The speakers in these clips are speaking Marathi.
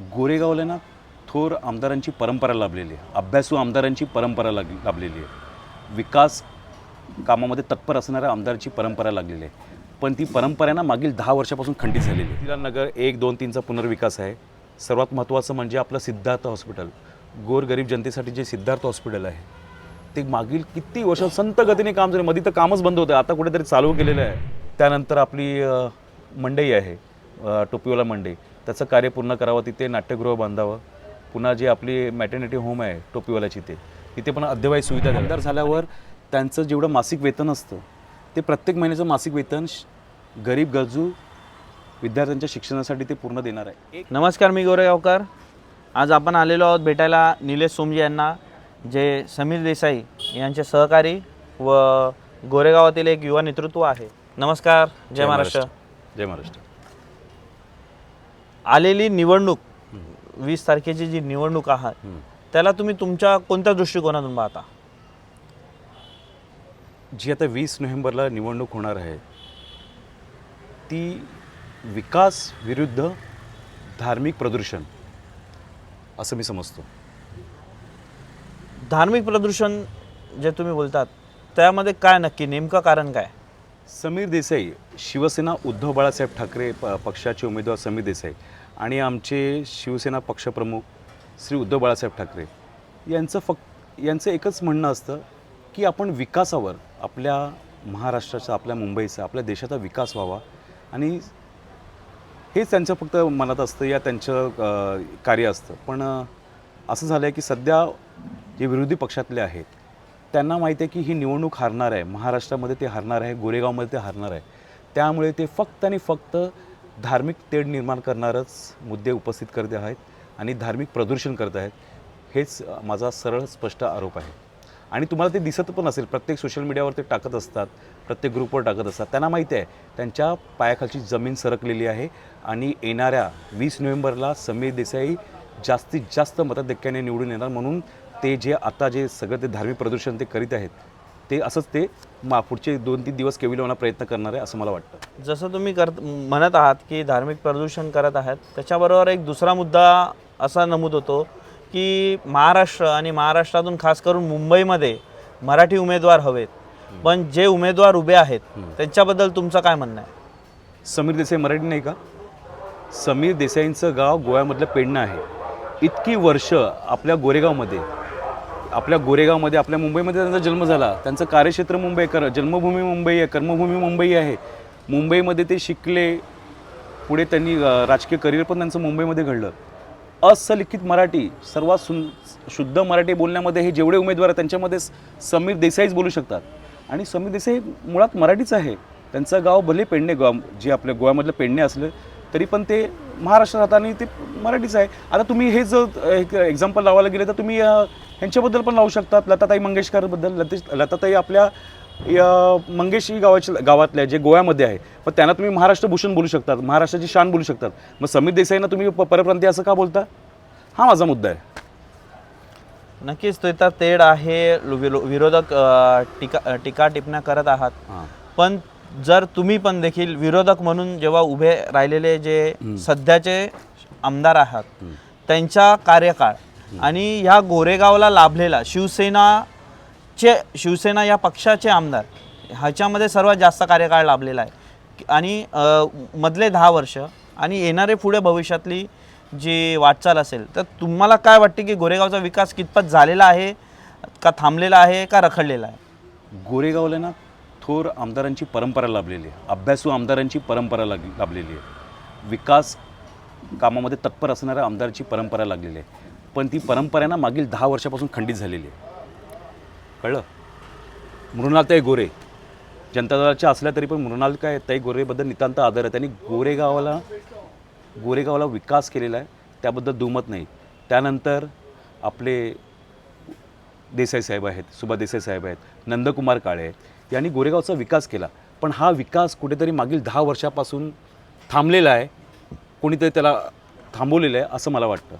गोरेगावला ना थोर आमदारांची परंपरा लाभलेली आहे. अभ्यासू आमदारांची परंपरा लाग लाभलेली आहे. विकास कामामध्ये तत्पर असणाऱ्या आमदारांची परंपरा लागलेली आहे. पण ती परंपरा ना मागील दहा वर्षापासून खंडित झालेली आहे. नगर एक दोन तीनचा पुनर्विकास आहे. सर्वात महत्त्वाचं म्हणजे आपलं सिद्धार्थ हॉस्पिटल. गोरगरीब जनतेसाठी जे सिद्धार्थ हॉस्पिटल आहे ते मागील किती वर्ष संत गतीने काम झाले. मध्ये तर कामच बंद होतं. आता कुठेतरी चालू केलेलं आहे. त्यानंतर आपली मंडई आहे अ, टोपीवाला मंडई. त्याचं कार्य पूर्ण करावं तिथे नाट्यगृह बांधावं. पुन्हा जी आपली मॅटर्निटी होम आहे टोपीवाल्याची ते तिथे पण अद्ययावत सुविधा. आमदार झाल्यावर त्यांचं जेवढं मासिक वेतन असतं ते प्रत्येक महिन्याचं मासिक वेतन गरीब गरजू विद्यार्थ्यांच्या शिक्षणासाठी ते पूर्ण देणार आहे. नमस्कार मी गोरेगावकर आज आपण आलेलो आहोत भेटायला निलेश सोमजी यांना जे समीर देसाई यांचे सहकारी व गोरेगावातील एक युवा नेतृत्व आहे. नमस्कार जय महाराष्ट्र. जय महाराष्ट्र. आलेली निवडणूक वीस तारखेची जी निवडणूक आहात. त्याला तुम्ही तुमच्या कोणत्या दृष्टिकोनातून पाहता? जी आता वीस नोव्हेंबरला निवडणूक होणार आहे ती विकास विरुद्ध धार्मिक प्रदूषण असं मी समजतो. धार्मिक प्रदूषण जे तुम्ही बोलतात त्यामध्ये काय नक्की नेमकं कारण काय? समीर देसाई शिवसेना उद्धव बाळासाहेब ठाकरे प पक्षाचे उमेदवार समीर देसाई आणि आमचे शिवसेना पक्षप्रमुख श्री उद्धव बाळासाहेब ठाकरे. यांचं फक्त यांचं एकच म्हणणं असतं की आपण विकासावर आपल्या महाराष्ट्राचा आपल्या मुंबईचा आपल्या देशाचा विकास व्हावा आणि हेच त्यांचं फक्त मनात असतं या त्यांचं कार्य असतं. पण असं झालं आहे की सध्या जे विरोधी पक्षातले आहेत. त्यांना माहिती आहे की ही निवडणूक हारणार आहे. महाराष्ट्रामध्ये ते हारणार आहे गोरेगावमध्ये ते हारणार आहे. त्यामुळे ते फक्त आणि फक्त धार्मिक तेढ निर्माण करणारच मुद्दे उपस्थित करत आहेत आणि धार्मिक प्रदूषण करत आहेत. हेच माझा सरळ स्पष्ट आरोप आहे. आणि तुम्हाला ते दिसत पण असेल प्रत्येक सोशल मीडियावर ते टाकत असतात प्रत्येक ग्रुपवर टाकत असतात. त्यांना माहिती आहे त्यांच्या पायाखालची जमीन सरकलेली आहे आणि येणाऱ्या वीस नोव्हेंबरला समीर देसाई जास्तीत जास्त मताधिक्याने निवडून येणार म्हणून ते जे आता जे सगळं ते धार्मिक प्रदूषण ते करीत आहेत ते असंच ते मा पुढचे दोन तीन दिवस केविलवण्याचा प्रयत्न करणार आहे असं मला वाटतं. जसं तुम्ही करत म्हणत आहात की धार्मिक प्रदूषण करत आहात त्याच्याबरोबर एक दुसरा मुद्दा असा नमूद होतो की महाराष्ट्र आणि महाराष्ट्रातून खास करून मुंबईमध्ये मराठी उमेदवार हवेत. पण जे उमेदवार उभे आहेत त्यांच्याबद्दल तुमचं काय म्हणणं आहे? समीर देसाई मराठी नाही का? समीर देसाईंचं गाव गोव्यामधलं पेडणं आहे. इतकी वर्ष आपल्या गोरेगावमध्ये आपल्या गोरेगावमध्ये आपल्या मुंबईमध्ये त्यांचा जन्म झाला. त्यांचं कार्यक्षेत्र मुंबई कर जन्मभूमी मुंबई आहे कर्मभूमी मुंबई आहे. मुंबईमध्ये ते शिकले पुढे त्यांनी राजकीय करिअर पण त्यांचं मुंबईमध्ये घडलं. असलिखित मराठी सर्वात सुं शुद्ध मराठी बोलण्यामध्ये हे जेवढे उमेदवार आहेत त्यांच्यामध्ये समीर देसाईच बोलू शकतात. आणि समीर देसाई मुळात मराठीच आहे. त्यांचं गाव भले पेडणे गाव जे आपल्या गोव्यामधलं पेडणे असलं तरी पण ते महाराष्ट्रात राहतात आणि ते मराठीच आहे. आता तुम्ही हे जर एक एक्झाम्पल लावायला गेले तर तुम्ही अ, ह्यांच्याबद्दल पण लावू शकतात. लताताई मंगेशकरबद्दल लतेश लताताई आपल्या या मंगेश ही गावाच्या गावातल्या जे गोव्यामध्ये आहे पण त्यांना तुम्ही महाराष्ट्र भूषण बोलू शकतात महाराष्ट्राची शान बोलू शकतात. मग समीर देसाईंना तुम्ही प- परप्रांतीय असं का बोलता? हा माझा मुद्दा आहे. नक्कीच ते तर तेढ आहे विरो- विरोधक अ, टीका अ, टीका टिप्पण्या करत आहात. हां. पण जर तुम्ही पण देखील विरोधक म्हणून जेव्हा उभे राहिलेले जे सध्याचे आमदार आहात त्यांचा कार्यकाळ आणि ह्या गोरेगावला लाभलेला शिवसेनाचे शिवसेना या पक्षाचे आमदार ह्याच्यामध्ये सर्वात जास्त कार्यकाळ लाभलेला आहे. आणि मधले दहा वर्ष आणि येणारे पुढे भविष्यातली जी वाटचाल असेल तर तुम्हाला काय वाटते की गोरेगावचा विकास कितपत झालेला आहे का थांबलेला आहे का रखडलेला आहे? गोरेगावला ना थोर आमदारांची परंपरा लाभलेली आहे. अभ्यासू आमदारांची परंपरा लाग लाभलेली आहे. विकास कामामध्ये तत्पर असणाऱ्या आमदारांची परंपरा लागलेली आहे. पण ती परंपरा ना मागील दहा वर्षापासून खंडित झालेली आहे. कळलं? मृणालताई गोरे. जनता दलाच्या असल्या तरी पण मृणाल काय ताई गोरेबद्दल नितांत आदर आहे. त्यांनी गोरेगावाला गोरेगावला विकास केलेला आहे. त्याबद्दल दुमत नाही. त्यानंतर आपले देसाई साहेब आहेत सुभा देसाई साहेब आहेत नंदकुमार काळे आहेत. यांनी गोरेगावचा विकास केला. पण हा विकास कुठेतरी मागील दहा वर्षापासून थांबलेला आहे. कोणीतरी त्याला थांबवलेलं आहे असं मला वाटतं.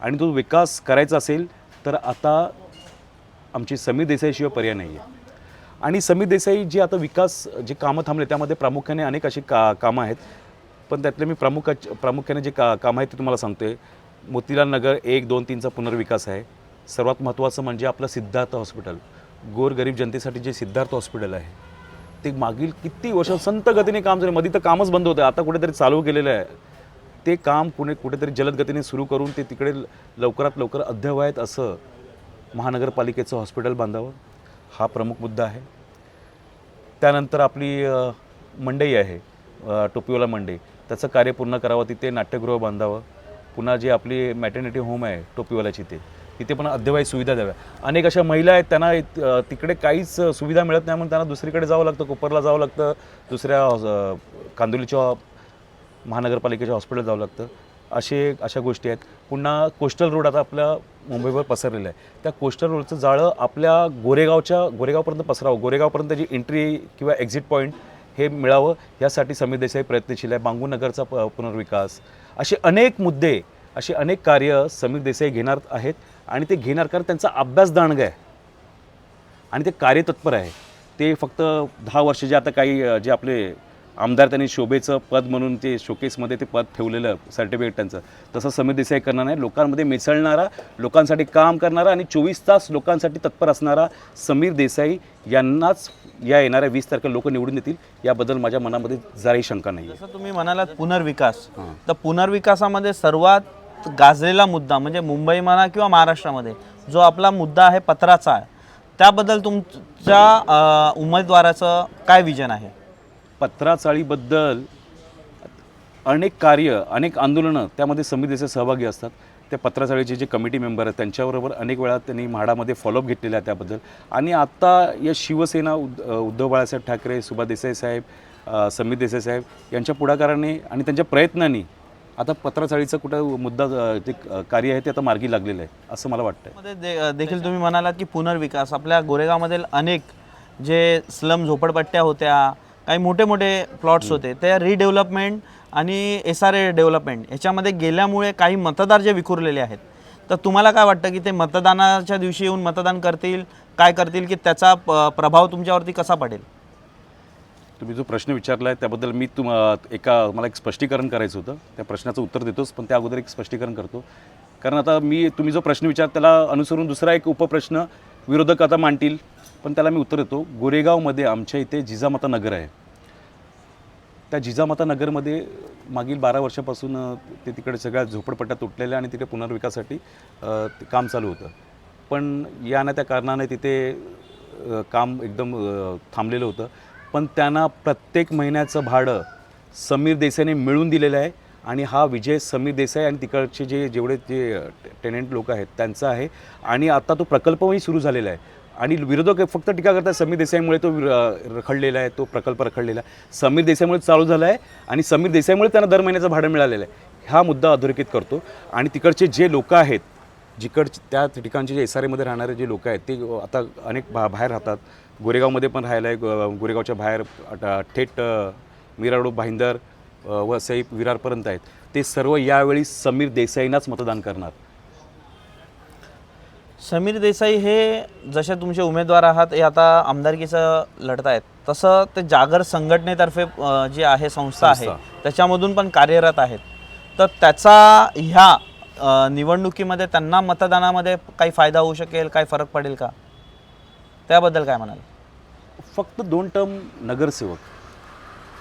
आणि तो विकास करायचा असेल तर आता आमची समीर देसाईशिवाय पर्याय नाही आहे आणि समीर देसाई जे आता विकास जे कामं थांबले त्यामध्ये प्रामुख्याने अनेक अशी का कामं आहेत. पण त्यातले मी प्रामुख्या प्रामुख्याने जे का कामं आहेत ते तुम्हाला सांगतोय. मोतीलाल नगर एक दोन तीनचा पुनर्विकास आहे. सर्वात महत्त्वाचं म्हणजे आपलं सिद्धार्थ हॉस्पिटल. गोरगरीब जनतेसाठी जे सिद्धार्थ हॉस्पिटल आहे ते मागील किती वर्ष संत गतीने काम झालं. मध्ये तर कामच बंद होतं. आता कुठेतरी चालू केलेलं आहे. ते काम कुणे कुठेतरी जलद गतीने सुरू करून ते तिकडे लवकरात लवकर अद्ययावत असं महानगरपालिकेचं हॉस्पिटल बांधावं हा प्रमुख मुद्दा आहे. त्यानंतर आपली मंडई आहे टोपीवाला मंडई. त्याचं कार्य पूर्ण करावं तिथे नाट्यगृह बांधावं. पुन्हा जी आपली मॅटर्निटी होम आहे टोपीवाल्याची ते तिथे पण अद्यवाई सुविधा द्याव्या. अनेक अशा महिला आहेत त्यांना तिकडे काहीच सुविधा मिळत नाही म्हणून त्यांना दुसरीकडे जावं लागतं कोपरला जावं लागतं दुसऱ्या अ, महानगरपालिकेच्या हॉस्पिटल जावं लागतं. असे अशा गोष्टी आहेत. पुन्हा कोस्टल रोड आता आपल्या मुंबईवर पसरलेलं आहे. त्या कोस्टल रोडचं जाळं आपल्या गोरेगावच्या गोरेगावपर्यंत पसरावं. गोरेगावपर्यंत जी एंट्री किंवा एक्झिट पॉईंट हे मिळावं यासाठी समीर देसाई प्रयत्नशील आहे. बांगूनगरचा प पुनर्विकास. असे अनेक मुद्दे असे अनेक कार्य समीर देसाई घेणार आहेत आणि ते घेणार कारण त्यांचा अभ्यास दांडग आहे. आणि ते कार्यतत्पर आहे. ते फक्त दहा वर्ष जे आता काही जे आपले आमदार त्यांनी शोभेचं पद म्हणून ते शोकेसमध्ये ते पद ठेवलेलं सर्टिफिकेट त्यांचं. तसं समीर देसाई करणार नाही. लोकांमध्ये मिसळणारा लोकांसाठी काम करणारा आणि चोवीस तास लोकांसाठी तत्पर असणारा समीर देसाई यांनाच या येणाऱ्या वीस तारखेला लोक निवडून देतील. याबद्दल माझ्या मनामध्ये जराही शंका नाही आहे जसं तुम्ही म्हणालात पुनर्विकास. तर पुनर्विकासामध्ये सर्वात गाजलेला मुद्दा म्हणजे मुंबई म्हणा किंवा महाराष्ट्रामध्ये जो आपला मुद्दा आहे पत्राचा त्याबद्दल तुमच्या उमेदवाराचं काय विजन आहे? पत्राचाळीबद्दल अनेक कार्य अनेक आंदोलनं त्यामध्ये समितीचे सहभागी असतात. त्या पत्राचाळीचे जे कमिटी मेंबर आहेत त्यांच्याबरोबर अनेक वेळा त्यांनी म्हाडामध्ये फॉलोअप घेतलेला आहे त्याबद्दल. आणि आत्ता या शिवसेना उद उद्धव बाळासाहेब ठाकरे सुभा देसाई साहेब समित देसाई साहेब यांच्या पुढाकाराने आणि त्यांच्या प्रयत्नांनी आता पत्राचाळीचा कुठं मुद्दा जे कार्य आहे ते आता मार्गी लागलेलं आहे असं मला वाटतं दे- देखील तुम्ही म्हणालात की पुनर्विकास. आपल्या गोरेगावमधील अनेक जे स्लम झोपडपट्ट्या होत्या काही मोठे मोठे प्लॉट्स होते. ते रिडेव्हलपमेंट आणि एस आर ए डेव्हलपमेंट ह्याच्यामध्ये गेल्यामुळे काही मतदार जे विखुरलेले आहेत तर तुम्हाला काय वाटतं की ते मतदानाच्या दिवशी येऊन मतदान करतील काय करतील की त्याचा प- प्रभाव तुमच्यावरती कसा पडेल? तुम्ही जो प्रश्न विचारला आहे त्याबद्दल मी तुम एका मला एक स्पष्टीकरण करायचं होतं. त्या प्रश्नाचं उत्तर देतोच पण त्या अगोदर एक स्पष्टीकरण करतो. कारण आता मी तुम्ही जो प्रश्न विचार त्याला अनुसरून दुसरा एक उपप्रश्न विरोधक आता मांडतील. पण त्याला मी उत्तर देतो गोरेगावमध्ये आमच्या इथे जिजामाता नगर आहे. त्या जिजामाता नगरमध्ये मागील बारा वर्षापासून ते तिकडे सगळ्या झोपडपट्ट्या तुटलेल्या आणि तिकडे पुनर्विकासासाठी काम चालू होतं. पण या ना त्या कारणाने तिथे काम एकदम थांबलेलं होतं. पण त्यांना प्रत्येक महिन्याचं भाडं समीर देसाईने मिळून दिलेलं आहे आणि हा विजय समीर देसाई आणि तिकडचे जे जेवढे जे टेनंट लोक आहेत त्यांचा आहे. आणि आता तो प्रकल्पही सुरू झालेला आहे. आणि विरोधक फक्त टीका करतात समीर देसाईमुळे तो रखडलेला आहे तो प्रकल्प रखडलेला आहे. समीर देसाईमुळे चालू झाला आहे आणि समीर देसाईमुळे त्यांना दर महिन्याचं भाडं मिळालेलं आहे. हा मुद्दा अधोरेखित करतो. आणि तिकडचे जे लोक आहेत जिकडचे त्या ठिकाणचे जे एस आर एमध्ये राहणारे जे लोक आहेत ते आता अनेक बा बाहेर राहतात. गोरेगावमध्ये पण राहायला आहे गोरेगावच्या बाहेर थेट मिराडो भाईंदर व सईप विरारपर्यंत आहेत. ते सर्व यावेळी समीर देसाईंनाच मतदान करणार. समीर देसाई हे जसे तुमचे उमेदवार आहात हे आता आमदारकीचं लढत आहेत तसं ते जागर संघटनेतर्फे अ, जी आहे संस्था आहे संस्था. त्याच्यामधून पण कार्यरत आहेत. तर त्याचा ह्या अ, निवडणुकीमध्ये त्यांना मतदानामध्ये काही फायदा होऊ शकेल काही फरक पडेल का? त्याबद्दल काय म्हणाल? फक्त दोन टर्म नगरसेवक.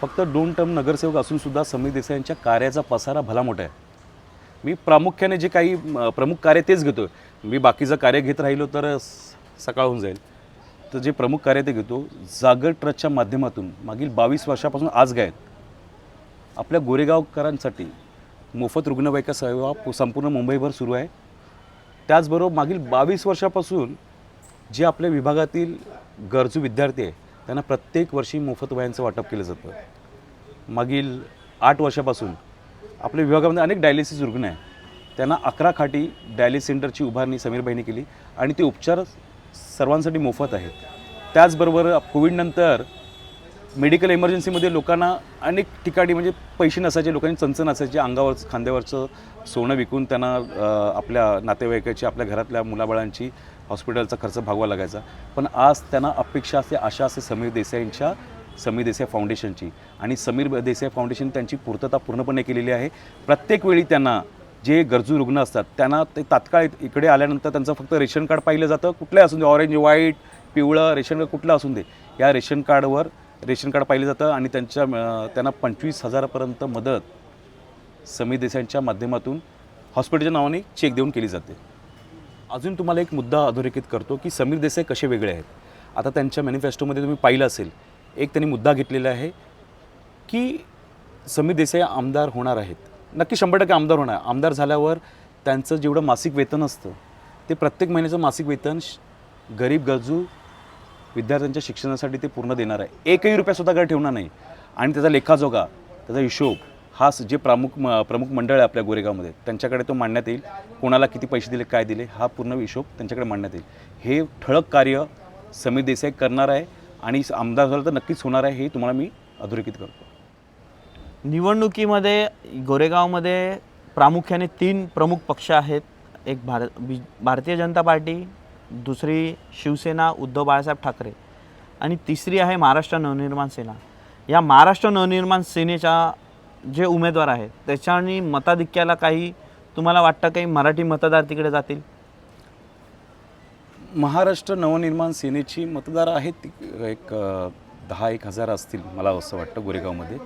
फक्त दोन टर्म नगरसेवक असून सुद्धा समीर देसाई यांच्या कार्याचा पसारा भला मोठा आहे. मी प्रामुख्याने जे काही प्रमुख कार्य तेच घेतो मी बाकीचं कार्य घेत राहिलो तर स- सकाळ होऊन जाईल. तर जे प्रमुख कार्य ते घेतो जागर ट्रस्टच्या माध्यमातून मागील बावीस वर्षापासून आज गायत आपल्या गोरेगावकरांसाठी मोफत रुग्णवाहिका सेवा संपूर्ण मुंबईभर सुरू आहे. त्याचबरोबर मागील बावीस वर्षापासून जे आपल्या विभागातील गरजू विद्यार्थी आहे त्यांना प्रत्येक वर्षी मोफत वयांचं वाटप केलं जातं. मागील आठ वर्षापासून आपल्या विभागामध्ये अनेक डायलिसिस रुग्ण आहे त्यांना अकरा खाटी डायलिस सेंटरची उभारणी समीरबाईंनी केली आणि ते उपचार सर्वांसाठी मोफत आहेत. त्याचबरोबर कोविडनंतर मेडिकल इमर्जन्सीमध्ये लोकांना अनेक ठिकाणी म्हणजे पैसे नसायचे लोकांनी चंचन असायचे अंगावरचं खांद्यावरचं सोनं विकून त्यांना आपल्या नातेवाईकाची आपल्या घरातल्या मुलाबाळांची हॉस्पिटलचा खर्च भागवा लागायचा. पण आज त्यांना अपेक्षा असते आशा असते समीर देसाईंच्या समीर देसाई फाउंडेशनची आणि समीर देसाई फाउंडेशन त्यांची पूर्तता पूर्णपणे केलेली आहे. प्रत्येक वेळी त्यांना जे गरजू रुग्ण असतात त्यांना ते तात्काळ इकडे आल्यानंतर त्यांचं फक्त रेशन कार्ड पाहिलं जातं. कुठलंही असून दे ऑरेंज व्हाईट पिवळं रेशन कार्ड कुठलं असून दे या रेशन कार्डवर रेशन कार्ड पाहिलं जातं आणि त्यांच्या त्यांना पंचवीस हजारापर्यंत मदत समी देसाईंच्या माध्यमातून हॉस्पिटलच्या नावाने चेक देऊन केली जाते. अजून तुम्हाला एक मुद्दा अधोरेखित करतो की समीर देसाई कसे वेगळे आहेत? आता त्यांच्या मॅनिफेस्टोमध्ये तुम्ही पाहिलं असेल एक त्यांनी मुद्दा घेतलेला आहे की समीर देसाई आमदार होणार आहेत. नक्की शंभर टक्के आमदार होणार. आमदार झाल्यावर त्यांचं जेवढं मासिक वेतन असतं ते प्रत्येक महिन्याचं मासिक वेतन श- गरीब गरजू विद्यार्थ्यांच्या शिक्षणासाठी ते पूर्ण देणार आहे. एकही रुपयासुद्धा काय ठेवणार नाही. आणि त्याचा लेखाजोगा त्याचा हिशोब हा जे प्रमुख म- प्रमुख मंडळ आहे आपल्या गोरेगावमध्ये त्यांच्याकडे तो मांडण्यात येईल. कोणाला किती पैसे दिले काय दिले हा पूर्ण हिशोब त्यांच्याकडे मांडण्यात येईल. हे ठळक कार्य समीर देसाई करणार आहे आणि आमदार झालं तर नक्कीच होणार आहे हे तुम्हाला मी अधोरेखित करतो. निवडणुकीमध्ये गोरेगावमध्ये प्रामुख्याने तीन प्रमुख पक्ष आहेत. एक भार बी भारतीय जनता पार्टी दुसरी शिवसेना उद्धव बाळासाहेब ठाकरे आणि तिसरी आहे महाराष्ट्र नवनिर्माण सेना. या महाराष्ट्र नवनिर्माण सेनेच्या जे उमेदवार आहेत त्याच्यानी मताधिक्याला काही तुम्हाला वाटतं काही मराठी मतदार तिकडे जातील? महाराष्ट्र नवनिर्माण सेनेची मतदार आहेत एक दहा एक हजार असतील मला असं वाटतं गोरेगावमध्ये.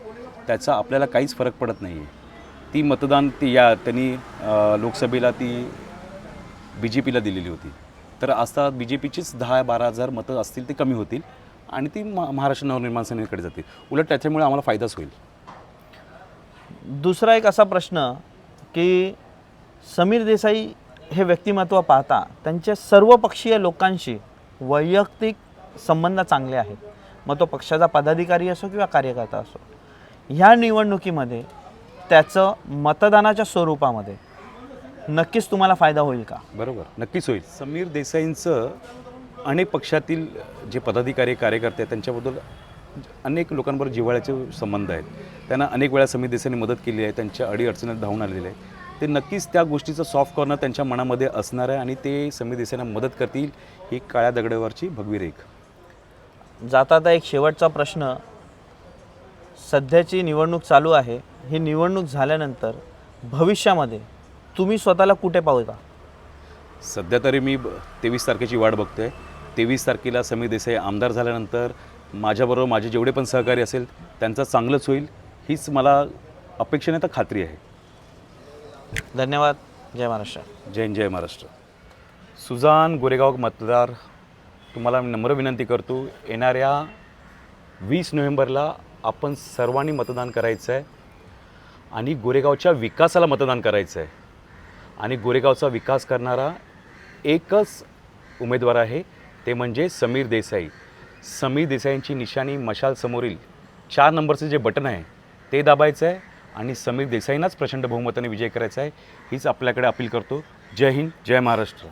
त्याचा आपल्याला काहीच फरक पडत नाही आहे ती मतदान ती या त्यांनी लोकसभेला ती बी जे पीला दिलेली होती. तर आता बी जे पीचीच दहा बारा हजार मतं असतील ते कमी होतील आणि ती महाराष्ट्र नवनिर्माण सेनेकडे जातील. उलट त्याच्यामुळे आम्हाला फायदाच होईल. दुसरा एक असा प्रश्न की समीर देसाई हे व्यक्तिमत्व पाहता त्यांच्या सर्व पक्षीय लोकांशी वैयक्तिक संबंध चांगले आहेत. मग तो पक्षाचा पदाधिकारी असो किंवा कार्यकर्ता असो. ह्या निवडणुकीमध्ये त्याचं मतदानाच्या स्वरूपामध्ये नक्कीच तुम्हाला फायदा होईल का? बरोबर नक्कीच होईल. समीर देसाईंचं अनेक पक्षातील जे पदाधिकारी कार्यकर्ते आहेत त्यांच्याबद्दल अनेक लोकांबरोबर जिव्हाळ्याचे संबंध आहेत. त्यांना अनेक वेळा समीर देसाईंनी मदत केली आहे त्यांच्या अडीअडचणीत धावून आलेले आहे ते नक्कीच त्या गोष्टीचं सॉफ्ट कॉर्नर त्यांच्या मनामध्ये असणार आहे आणि ते समीर देसाईंना मदत करतील ही काळ्या दगडावरची भगवी रेख. जाता आता एक शेवटचा प्रश्न सध्याची निवडणूक चालू आहे. ही निवडणूक झाल्यानंतर भविष्यामध्ये तुम्ही स्वतःला कुठे पाहता सध्या तरी मी तेवीस तारखेची वाट बघतोय. तेवीस तारखेला समीर देसाई आमदार झाल्यानंतर माझ्याबरोबर माझे जेवढे पण सहकारी असेल त्यांचं चांगलंच होईल हीच मला अपेक्षेने तर खात्री आहे. धन्यवाद. जय महाराष्ट्र. जय जय महाराष्ट्र. सुजान गोरेगाव मतदार तुम्हाला मी नम्र विनंती करतो येणाऱ्या वीस नोव्हेंबरला आपण सर्वांनी मतदान करायचं आहे आणि गोरेगावच्या विकासाला मतदान करायचं आहे आणि गोरेगावचा विकास करणारा एकच उमेदवार आहे ते म्हणजे समीर देसाई. समीर देसाईंची निशाणी मशालसमोरील चार नंबरचं जे बटन आहे ते दाबायचं आहे आणि समीर देसाईंनाच प्रचंड बहुमताने विजय करायचा आहे हीच आपल्याकडे अपील करतो. जय हिंद जय महाराष्ट्र.